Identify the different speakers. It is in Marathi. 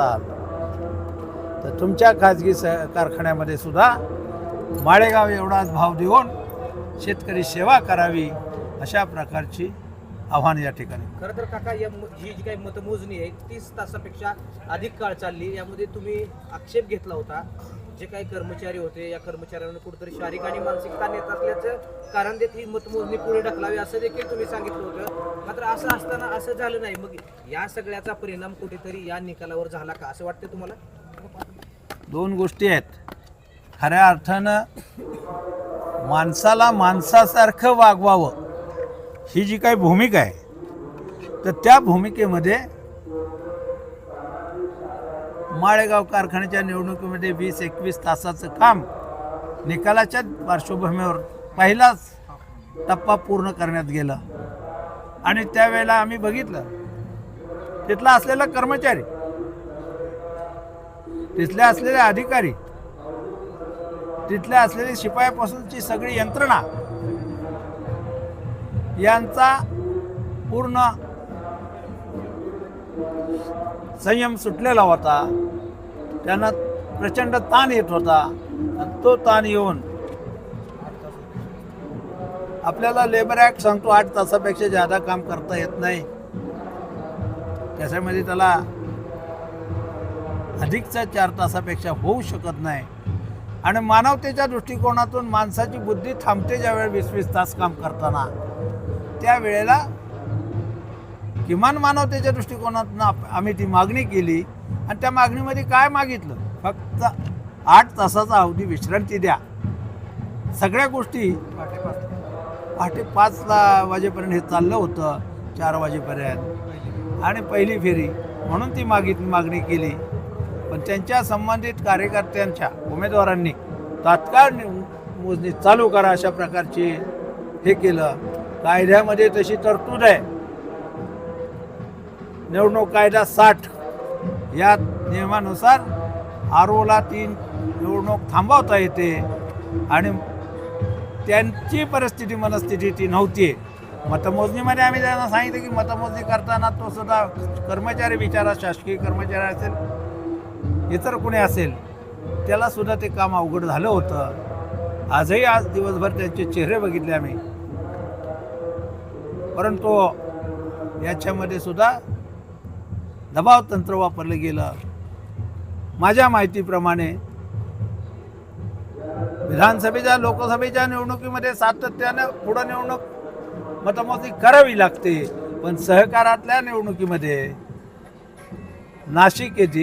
Speaker 1: तर तुमच्या खाजगी स कारखान्यामध्ये सुद्धा माळेगाव एवढाच भाव देऊन शेतकरी सेवा करावी अशा प्रकारची आव्हान या ठिकाणी.
Speaker 2: खरं तर काका या ही जी काही मतमोजणी आहे तीस तासापेक्षा अधिक काळ चालली यामध्ये तुम्ही आक्षेप घेतला होता. जे काही कर्मचारी होते या कर्मचाऱ्यांना कुठेतरी शारीरिक आणि मानसिक ताण येत असल्याचं कारण देत ही मतमोजणी पुढे ढकलावी असं देखील तुम्ही सांगितलं होतं. मात्र असं असताना असं झालं नाही. मग या सगळ्याचा परिणाम कुठेतरी या निकालावर झाला का? असं वाटतं तुम्हाला?
Speaker 1: दोन गोष्टी आहेत. खऱ्या अर्थानं माणसाला माणसासारखं वागवावं ही जी काही भूमिका आहे तर त्या भूमिकेमध्ये माळेगाव कारखान्याच्या निवडणुकीमध्ये वीस एकवीस तासाचं काम निकालाच्या पार्श्वभूमीवर पहिलाच टप्पा पूर्ण करण्यात गेला. आणि त्यावेळेला आम्ही बघितलं तिथला असलेला कर्मचारी तिथले असलेले अधिकारी तिथल्या असलेली शिपायापासूनची सगळी यंत्रणा यांचा पूर्ण संयम सुटलेला होता. त्यांना प्रचंड ताण येत होता. आणि तो ताण येऊन आपल्याला लेबर ॲक्ट सांगतो आठ तासापेक्षा जादा काम करता येत नाही. त्याच्यामध्ये त्याला अधिकचा चार तासापेक्षा होऊ शकत नाही. आणि मानवतेच्या दृष्टिकोनातून माणसाची बुद्धी थांबते ज्यावेळेस वीस वीस तास काम करताना. त्यावेळेला किमान मानवतेच्या दृष्टिकोनातून आम्ही ती मागणी केली आणि त्या मागणीमध्ये काय मागितलं? फक्त आठ तासाचा अवधी विश्रांती द्या. सगळ्या गोष्टी पहाटे पाचला वाजेपर्यंत हे चाललं होतं चार वाजेपर्यंत. आणि पहिली फेरी म्हणून ती मागित मागणी केली. पण त्यांच्या संबंधित कार्यकर्त्यांच्या उमेदवारांनी तात्काळ नि- मोजणी चालू करा अशा प्रकारची हे केलं. कायद्यामध्ये तशी तरतूद आहे. निवडणूक कायदा साठ या नियमानुसार आर ओला तीन निवडणूक थांबवता येते आणि त्यांची परिस्थिती मनस्थिती ती नव्हती. मतमोजणीमध्ये आम्ही त्यांना सांगितलं की मतमोजणी करताना तो सुद्धा कर्मचारी विचारा शासकीय कर्मचारी असेल इतर कुणी असेल त्याला सुद्धा ते काम अवघड झालं होतं. आजही आज दिवसभर त्यांचे चेहरे बघितले आम्ही. परंतु याच्यामध्ये सुद्धा दबाव तंत्र वापरलं गेलं. माझ्या माहितीप्रमाणे विधानसभेच्या लोकसभेच्या निवडणुकीमध्ये सातत्यानं पुढं निवडणूक मतमोजणी करावी लागते. पण सहकारातल्या निवडणुकीमध्ये नाशिक येथील